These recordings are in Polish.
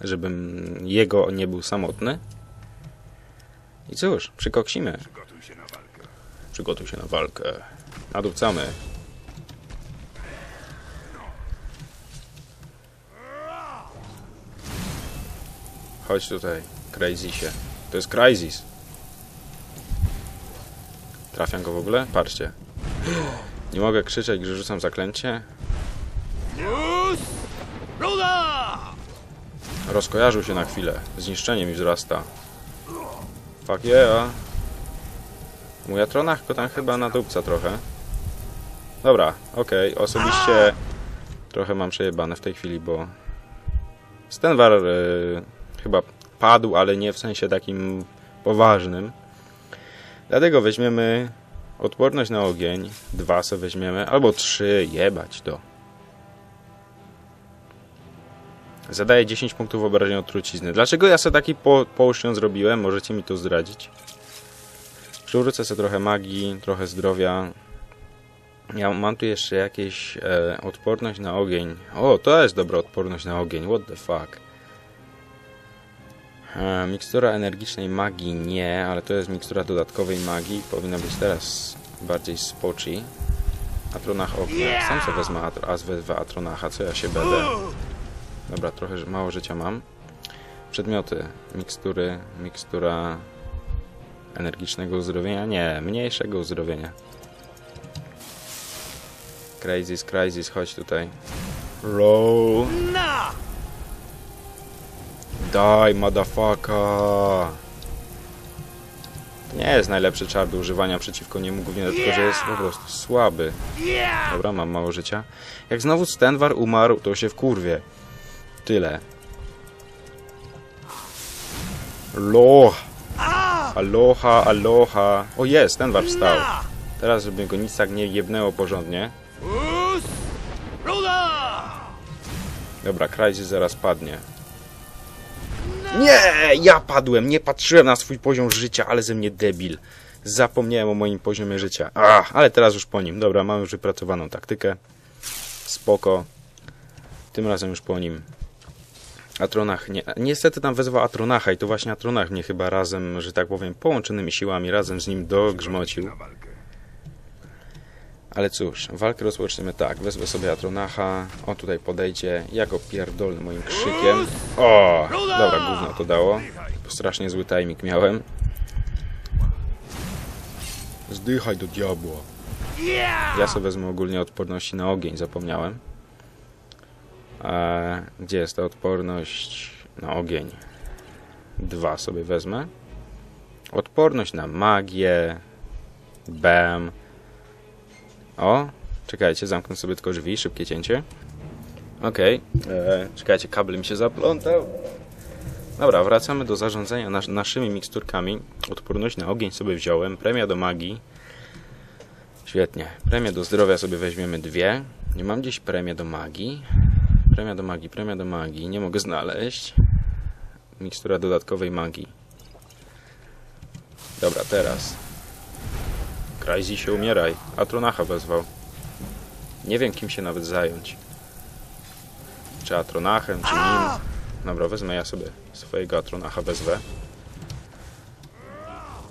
żebym jego nie był samotny. I cóż, przykoksimy. Przygotuj się na walkę. Przygotuj się na walkę. Nadupcamy. Chodź tutaj, Crazysie. To jest Crazys. Trafiam go w ogóle? Patrzcie. Nie mogę krzyczeć, gdy rzucam zaklęcie. Rozkojarzył się na chwilę. Zniszczenie mi wzrasta. Fuck yeah. Mój Atronach tam chyba nadupca trochę. Dobra, okej. Osobiście trochę mam przejebane w tej chwili, bo Stenwar y, chyba padł, ale nie w sensie takim poważnym. Dlatego weźmiemy odporność na ogień. Dwa sobie weźmiemy, albo trzy. Jebać to. Zadaje 10 punktów obrażeń od trucizny. Dlaczego ja sobie taki po potion zrobiłem? Możecie mi to zdradzić? Przywrócę sobie trochę magii, trochę zdrowia. Ja mam tu jeszcze jakieś e, odporność na ogień. O, to jest dobra odporność na ogień. What the fuck? E, mikstura energicznej magii nie, ale to jest mikstura dodatkowej magii. Powinna być teraz bardziej spoczy. Atronach ognia. Sam sobie wezmę a wezmę Atronacha, co ja się będę. Dobra, trochę mało życia mam. Przedmioty. Mikstury. Mikstura energicznego uzdrowienia? Nie, mniejszego uzdrowienia. Crazys, Crazys, chodź tutaj. Roll. Daj, motherfucker. To nie jest najlepszy czar do używania przeciwko niemu, głównie dlatego, że jest po prostu słaby. Dobra, mam mało życia. Jak znowu Stenwar umarł, to się wkurwie. Tyle. Loch. Aloha, aloha. O jest, Stenwar wstał. Teraz, żeby go nic tak nie jebnęło porządnie. Dobra, Crysis zaraz padnie. Nie! Ja padłem! Nie patrzyłem na swój poziom życia, ale ze mnie debil. Zapomniałem o moim poziomie życia. Ach, ale teraz już po nim. Dobra, mam już wypracowaną taktykę. Spoko. Tym razem już po nim. Atronach. Nie, niestety tam wezwał Atronacha i to właśnie Atronach mnie chyba razem, że tak powiem, połączonymi siłami razem z nim dogrzmocił. Ale cóż, walkę rozpoczniemy tak. Wezmę sobie Atronacha. On tutaj podejdzie. Ja go pierdolę moim krzykiem. O! Dobra, gówno to dało. Strasznie zły timing miałem. Zdychaj do diabła. Ja sobie wezmę ogólnie odporności na ogień, zapomniałem. Gdzie jest ta odporność na ogień? Dwa sobie wezmę. Odporność na magię. Bam. O, czekajcie, zamknę sobie tylko drzwi, szybkie cięcie. Okej, e, czekajcie, kabel mi się zaplątał. Dobra, wracamy do zarządzania nas naszymi miksturkami. Odporność na ogień sobie wziąłem, premia do magii. Świetnie, premię do zdrowia sobie weźmiemy dwie. Nie mam gdzieś premię do magii. Premia do magii, premia do magii, nie mogę znaleźć. Mikstura dodatkowej magii. Dobra, teraz. Crazy się umieraj. Atronacha wezwał. Nie wiem, kim się nawet zająć. Czy Atronachem, czy nim. Dobra, wezmę ja sobie swojego Atronacha wezwę.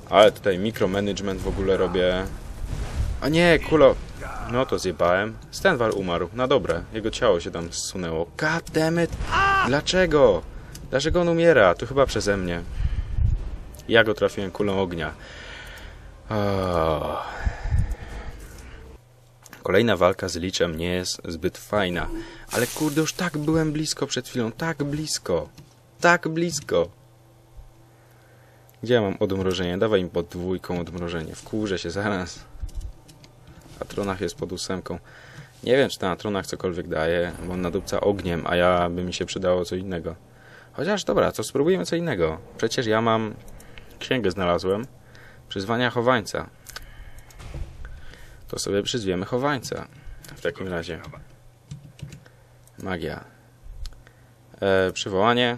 Ale tutaj mikromanagement w ogóle robię. A nie, kulo. No to zjebałem. Stenwal umarł. Na dobre. Jego ciało się tam zsunęło. God damn it. Dlaczego? Dlaczego on umiera? To chyba przeze mnie. Ja go trafiłem kulą ognia. Oh. Kolejna walka z Liczem nie jest zbyt fajna. Ale kurde, już tak byłem blisko przed chwilą. Tak blisko. Tak blisko. Gdzie ja mam odmrożenie? Dawaj im pod dwójką odmrożenie. Wkurzę się zaraz. Atronach jest pod ósemką. Nie wiem, czy ten Atronach cokolwiek daje, bo on nadupca ogniem, a ja by mi się przydało co innego. Chociaż dobra, to spróbujemy co innego. Przecież ja mam... Księgę znalazłem. Przyzwania chowańca. To sobie przyzwiemy chowańca. W takim razie. Magia. E, przywołanie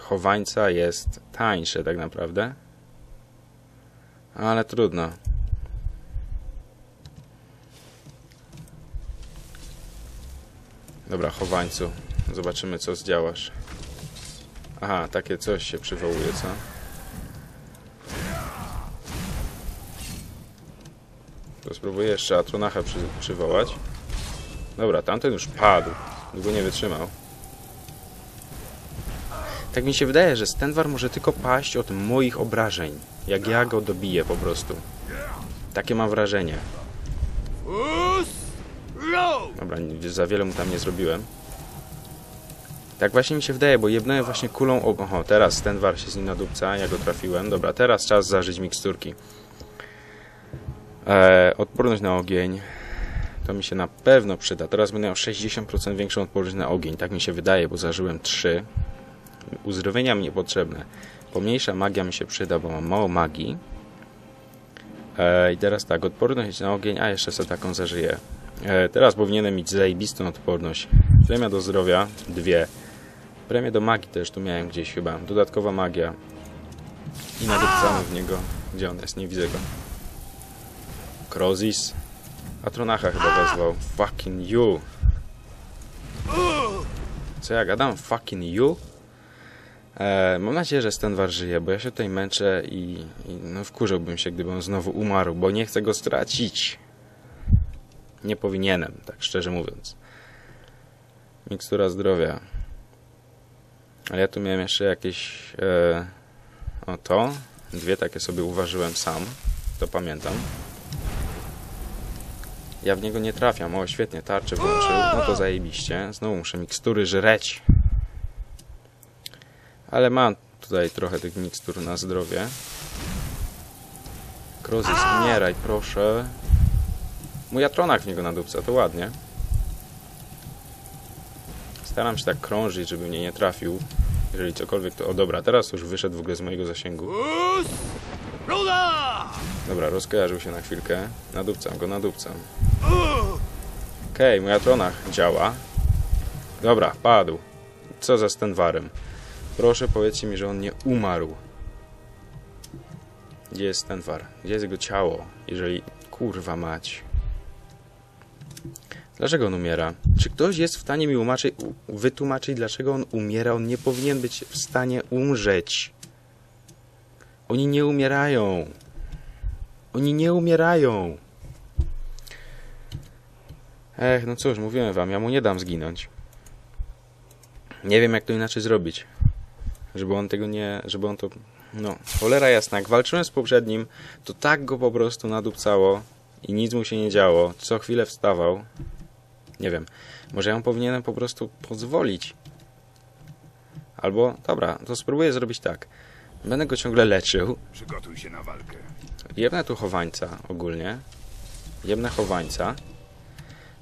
chowańca jest tańsze tak naprawdę. Ale trudno. Dobra, chowańcu. Zobaczymy co zdziałasz. Aha, takie coś się przywołuje, co? To spróbuję jeszcze Atronacha przy, przywołać. Dobra, tamten już padł. Długo nie wytrzymał. Tak mi się wydaje, że Stenwar może tylko paść od moich obrażeń. Jak ja go dobiję po prostu. Takie mam wrażenie. Dobra, za wiele mu tam nie zrobiłem. Tak właśnie mi się wydaje, bo jebnąłem właśnie kulą... o- Oho, teraz ten war się z nim nadupca, ja go trafiłem. Dobra, teraz czas zażyć miksturki. E, odporność na ogień. To mi się na pewno przyda. Teraz będę miał 60% większą odporność na ogień. Tak mi się wydaje, bo zażyłem 3. Uzdrowienia mi niepotrzebne. Pomniejsza magia mi się przyda, bo mam mało magii. E, I teraz tak, odporność na ogień, a jeszcze sobie taką zażyję. E, teraz powinienem mieć zajebistą odporność. Premia do zdrowia, dwie. Premię do magii też tu miałem gdzieś chyba. Dodatkowa magia. I nadupcamy w niego. Gdzie on jest? Nie widzę go. Krozis. Atronacha chyba wezwał. Fucking you. Co ja gadam? Fucking you? E, mam nadzieję, że Stenwar żyje, bo ja się tutaj męczę i, i no wkurzałbym się, gdyby on znowu umarł, bo nie chcę go stracić. Nie powinienem, tak szczerze mówiąc. Mikstura zdrowia. Ale ja tu miałem jeszcze jakieś... E, o to. Dwie takie sobie uważyłem sam. To pamiętam. Ja w niego nie trafiam. O, świetnie, tarczę włączył. No to zajebiście. Znowu muszę mikstury żreć. Ale mam tutaj trochę tych mikstur na zdrowie. Krozis, umieraj, proszę. Mój atronak w niego nadupca, to ładnie. Staram się tak krążyć, żeby mnie nie trafił. Jeżeli cokolwiek to... O dobra, teraz już wyszedł w ogóle z mojego zasięgu. Dobra, rozkojarzył się na chwilkę. Nadupcam go, nadupcam. Okej, mój atronach działa. Dobra, padł. Co za Stenwarem? Proszę powiedzcie mi, że on nie umarł. Gdzie jest Stenwar? Gdzie jest jego ciało? Jeżeli... Kurwa mać. Dlaczego on umiera? Czy ktoś jest w stanie mi wytłumaczyć, dlaczego on umiera? On nie powinien być w stanie umrzeć. Oni nie umierają. Oni nie umierają. Ech, no cóż, mówiłem wam, ja mu nie dam zginąć. Nie wiem, jak to inaczej zrobić. Żeby on tego nie... Żeby on to... No, cholera jasna. Jak walczyłem z poprzednim, to tak go po prostu nadupcało i nic mu się nie działo. Co chwilę wstawał. Nie wiem. Może ja mu powinienem po prostu pozwolić. Albo, dobra, to spróbuję zrobić tak. Będę go ciągle leczył. Przygotuj się na walkę. Jebnę tu chowańca ogólnie. Jebnę chowańca.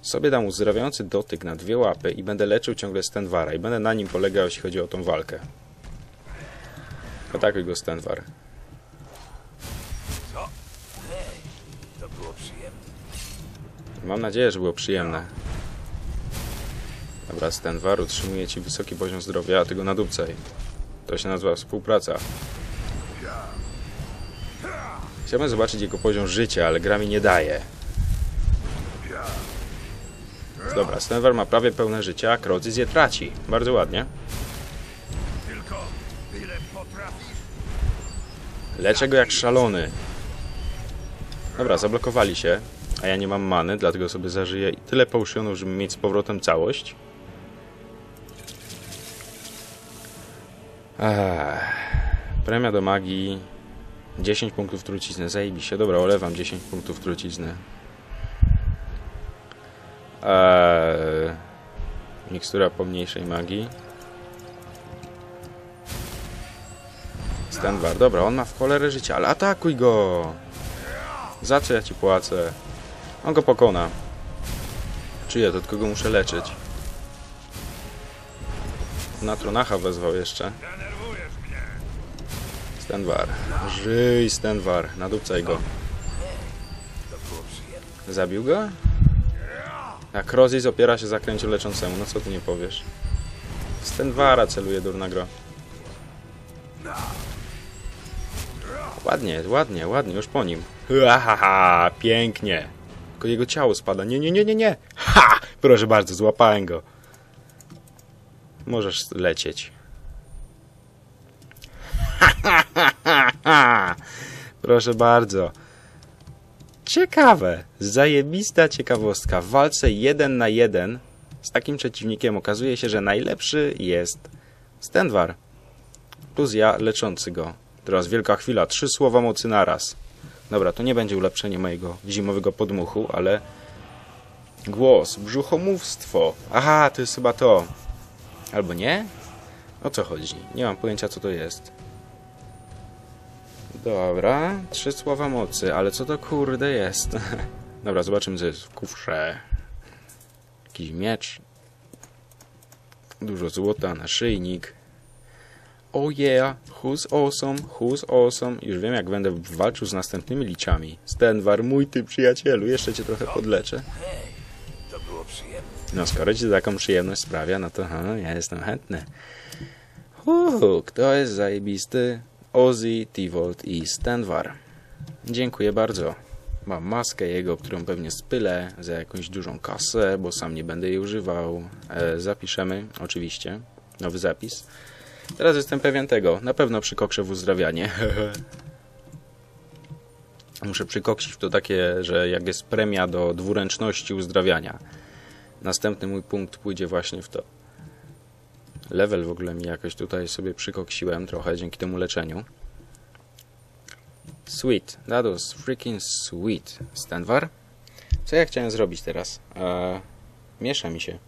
Sobie dam uzdrawiający dotyk na dwie łapy i będę leczył ciągle Stenwara i będę na nim polegał, jeśli chodzi o tą walkę. Atakuj go Stenwar. To było przyjemne. Mam nadzieję, że było przyjemne. Dobra, Stenwar utrzymuje ci wysoki poziom zdrowia, a ty go nadupcaj. To się nazywa współpraca. Chciałbym zobaczyć jego poziom życia, ale gra mi nie daje. Dobra, Stenwar ma prawie pełne życie, a Krozis je traci. Bardzo ładnie. Leczę go jak szalony. Dobra, zablokowali się, a ja nie mam many, dlatego sobie zażyję tyle potionów, żeby mieć z powrotem całość. Ech. Premia do magii 10 punktów trucizny, zajebiście. Dobra, olewam 10 punktów trucizny. Eee, mikstura pomniejszej magii. Stenwar, dobra, on ma w cholerę życia, ale atakuj go! Za co ja ci płacę? On go pokona. Czyje, to tylko go muszę leczyć. Na Tronacha wezwał jeszcze. Mnie. Stenwar. Żyj, Stenwar. Nadupcaj go. Zabił go? A Krozis opiera się zakręciu leczącemu. No co ty nie powiesz? Stenwara celuje durnagro. Ładnie, ładnie, ładnie, już po nim. Ha, ha, ha, pięknie. Tylko jego ciało spada. Nie, nie, nie, nie, nie. Ha! Proszę bardzo, złapałem go. Możesz lecieć. Proszę bardzo. Ciekawe. Zajebista ciekawostka. W walce jeden na jeden z takim przeciwnikiem okazuje się, że najlepszy jest Stenwar. Plus ja leczący go. Teraz wielka chwila. Trzy słowa mocy naraz. Dobra, to nie będzie ulepszenie mojego zimowego podmuchu, ale... Głos, brzuchomówstwo. Aha, to jest chyba to. Albo nie? O co chodzi? Nie mam pojęcia, co to jest. Dobra, trzy słowa mocy, ale co to kurde jest? Dobra, zobaczymy, co jest w kufrze. Jakiś miecz. Dużo złota, naszyjnik. Oh yeah, who's awesome, who's awesome. Już wiem, jak będę walczył z następnymi liczami. Stenwar, mój ty przyjacielu, jeszcze cię trochę podleczę. No, skoro ci taką przyjemność sprawia, no to ha, ja jestem chętny. Uuu, kto jest zajebisty? Ozzy, Tivolt i Stenwar. Dziękuję bardzo. Mam maskę jego, którą pewnie spylę za jakąś dużą kasę, bo sam nie będę jej używał. E, zapiszemy, oczywiście, nowy zapis. Teraz jestem pewien tego. Na pewno przykokrzę w uzdrawianie. Muszę przykoksić to takie, że jak jest premia do dwuręczności uzdrawiania. Następny mój punkt pójdzie właśnie w to. Level w ogóle mi jakoś tutaj sobie przykoksiłem trochę dzięki temu leczeniu. Sweet. That was freaking sweet. Stanwar? Co ja chciałem zrobić teraz? Eee, miesza mi się.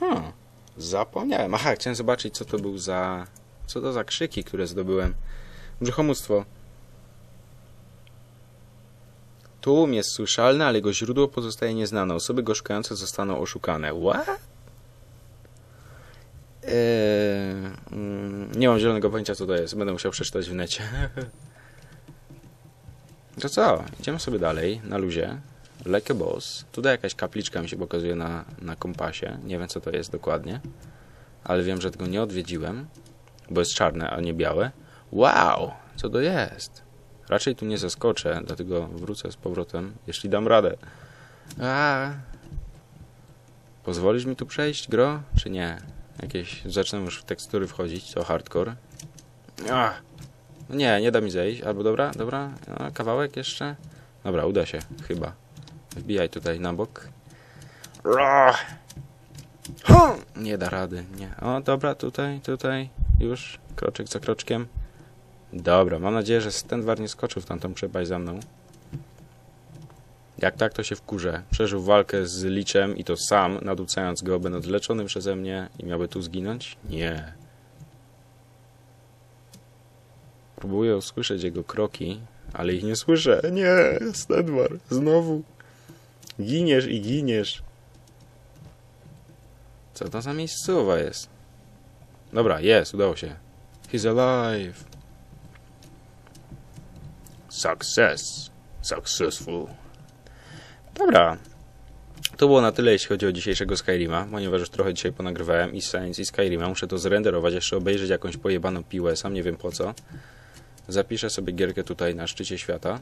Hmm. Zapomniałem. Aha, chciałem zobaczyć co to był za... Co to za krzyki, które zdobyłem. Brzuchomóstwo. Tłum jest słyszalny, ale jego źródło pozostaje nieznane. Osoby go szukające zostaną oszukane. What? Mm, nie mam zielonego pojęcia co to jest. Będę musiał przeczytać w necie. To co? Idziemy sobie dalej, na luzie. Like a boss. Tutaj jakaś kapliczka mi się pokazuje na, na kompasie. Nie wiem co to jest dokładnie. Ale wiem, że tego nie odwiedziłem. Bo jest czarne, a nie białe. Wow! Co to jest? Raczej tu nie zaskoczę, dlatego wrócę z powrotem, jeśli dam radę. A. Pozwolisz mi tu przejść, gro? Czy nie? Jakieś... Zacznę już w tekstury wchodzić, to hardcore. A. No nie, nie da mi zejść. Albo dobra, dobra. A, kawałek jeszcze? Dobra, uda się, chyba. Wbijaj tutaj na bok. Nie da rady, nie. O, dobra, tutaj, tutaj. Już, kroczek za kroczkiem. Dobra, mam nadzieję, że Stenwar nie skoczył w tamtą przepaść za mną. Jak tak, to się wkurzę. Przeżył walkę z Liczem i to sam, naducając go, będąc leczonym przeze mnie i miałby tu zginąć? Nie. Próbuję usłyszeć jego kroki, ale ich nie słyszę. Nie, Stenwar, znowu. Giniesz i giniesz. Co to za miejscowa jest? Dobra, jest, udało się. He's alive. Success. Successful. Dobra. To było na tyle, jeśli chodzi o dzisiejszego Skyrima, ponieważ już trochę dzisiaj ponagrywałem i i Skyrima. Muszę to zrenderować, jeszcze obejrzeć jakąś pojebaną piłę, sam nie wiem po co. Zapiszę sobie gierkę tutaj na szczycie świata.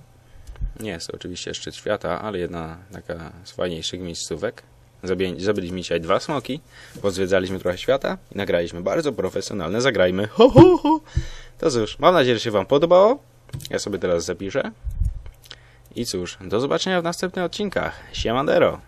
Nie jest to oczywiście szczyt świata, ale jedna taka z fajniejszych miejscówek. Zabi- Zabiliśmy dzisiaj dwa smoki, pozwiedzaliśmy trochę świata i nagraliśmy bardzo profesjonalne Zagrajmy. Ho, ho, ho. To cóż, mam nadzieję, że się Wam podobało. Ja sobie teraz zapiszę. I cóż, do zobaczenia w następnych odcinkach. Siemandero!